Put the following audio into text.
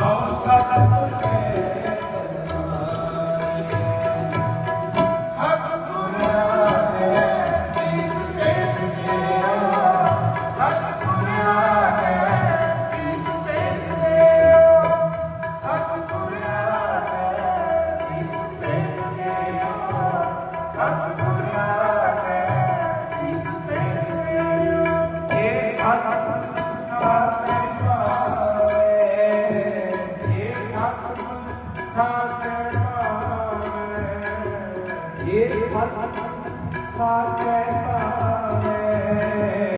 Nossa, ਸਾਥੇ ਪਾਵੇ ਇਹ ਸਤਿਗੁਰ ਸਾਥੇ ਪਾਵੇ